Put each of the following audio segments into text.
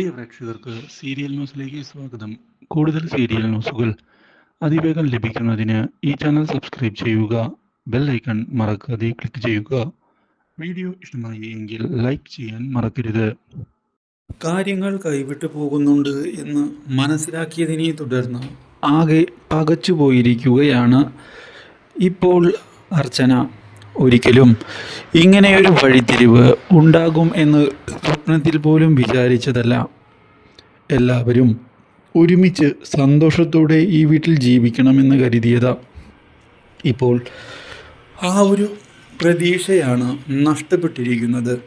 പ്രിയ പ്രേക്ഷകർക്ക് സീരിയൽ ന്യൂസിലേക്ക് സ്വാഗതം. കൂടുതൽ സീരിയൽ ന്യൂസുകൾ അതിവേഗം ലഭിക്കുന്നതിന് ഈ ചാനൽ സബ്സ്ക്രൈബ് ചെയ്യുക ബെൽ ഐക്കൺ മറക്കാതെ ക്ലിക്ക് ചെയ്യുക. വീഡിയോ ഇഷ്ടമായി എങ്കിൽ ലൈക്ക് ചെയ്യാൻ മറക്കരുത്. കാര്യങ്ങൾ കൈവിട്ടു പോകുന്നുണ്ട് എന്ന് മനസ്സിലാക്കിയതിനെ തുടർന്ന് ആകെ പകച്ചു പോയിരിക്കുകയാണ് ഇപ്പോൾ അർച്ചന. ഒരിക്കലും ഇങ്ങനെയൊരു വഴിത്തിരിവ് ഉണ്ടാകും എന്ന് സ്വപ്നത്തിൽ പോലും വിചാരിച്ചതല്ല. എല്ലാവരും ഒരുമിച്ച് സന്തോഷത്തോടെ ഈ വീട്ടിൽ ജീവിക്കണമെന്ന് കരുതിയതാ. ഇപ്പോൾ ആ ഒരു പ്രതീക്ഷയാണ് നഷ്ടപ്പെട്ടിരിക്കുന്നത്.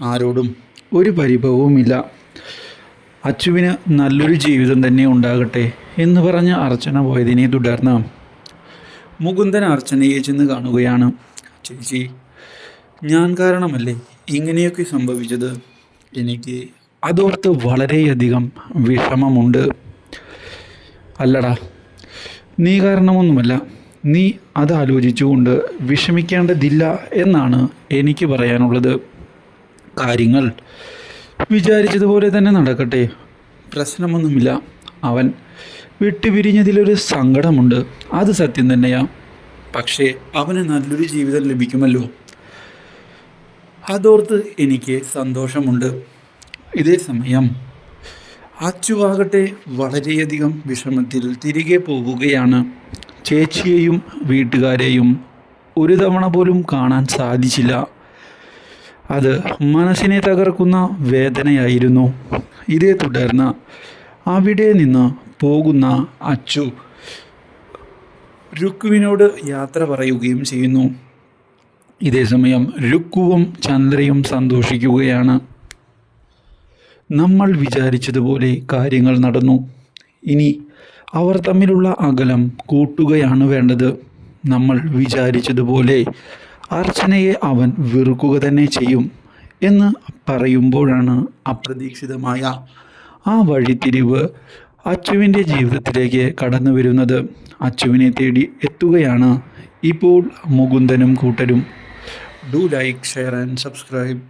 ആരോടും ഒരു പരിഭവവുമില്ല. അച്ചുവിന് നല്ലൊരു ജീവിതം തന്നെ ഉണ്ടാകട്ടെ എന്ന് പറഞ്ഞ അർച്ചന പോയതിനെ തുടർന്ന് മുകുന്ദൻ അർച്ചനയെ ചെന്ന് കാണുകയാണ്. ചേച്ചി ഞാൻ കാരണമല്ലേ ഇങ്ങനെയൊക്കെ സംഭവിച്ചത്? എനിക്ക് അതോർത്ത് വളരെയധികം വിഷമമുണ്ട്. അല്ലടാ നീ കാരണമൊന്നുമല്ല. നീ അത് ആലോചിച്ചുകൊണ്ട് വിഷമിക്കേണ്ടതില്ല എന്നാണ് എനിക്ക് പറയാനുള്ളത്. കാര്യങ്ങൾ വിചാരിച്ചതുപോലെ തന്നെ നടക്കട്ടെ. പ്രശ്നമൊന്നുമില്ല. അവൻ വിട്ടുപിരിഞ്ഞതിലൊരു സങ്കടമുണ്ട്. അത് സത്യം തന്നെയാ. പക്ഷേ അവന് നല്ലൊരു ജീവിതം ലഭിക്കുമല്ലോ. അതോർത്ത് എനിക്ക് സന്തോഷമുണ്ട്. ഇതേ സമയം അച്ചുവാകട്ടെ വളരെയധികം വിഷമത്തിൽ തിരികെ പോവുകയാണ്. ചേച്ചിയെയും വീട്ടുകാരെയും ഒരു തവണ പോലും കാണാൻ സാധിച്ചില്ല. അത് മനസ്സിനെ തകർക്കുന്ന വേദനയായിരുന്നു. ഇതേ തുടർന്ന് അവിടെ നിന്ന് പോകുന്ന അച്ചു രുക്കുവിനോട് യാത്ര പറയുകയും ചെയ്യുന്നു. ഇതേ സമയം രുക്കുവും ചന്ദ്രയും സന്തോഷിക്കുകയാണ്. നമ്മൾ വിചാരിച്ചതുപോലെ കാര്യങ്ങൾ നടന്നു. ഇനി അവർ തമ്മിലുള്ള അകലം കൂട്ടുകയാണ് വേണ്ടത്. നമ്മൾ വിചാരിച്ചതുപോലെ അർച്ചനയെ അവൻ വെറുക്കുക തന്നെ ചെയ്യും എന്ന് പറയുമ്പോഴാണ് അപ്രതീക്ഷിതമായ ആ വഴിത്തിരിവ് അച്ചുവിന്റെ ജീവിതത്തിലേക്ക് കടന്നു വരുന്നത് അച്ചുവിനെ തേടി എത്തുകയാണ് ഇപ്പോൾ മുകുന്ദനും കൂട്ടരും. Do like share and subscribe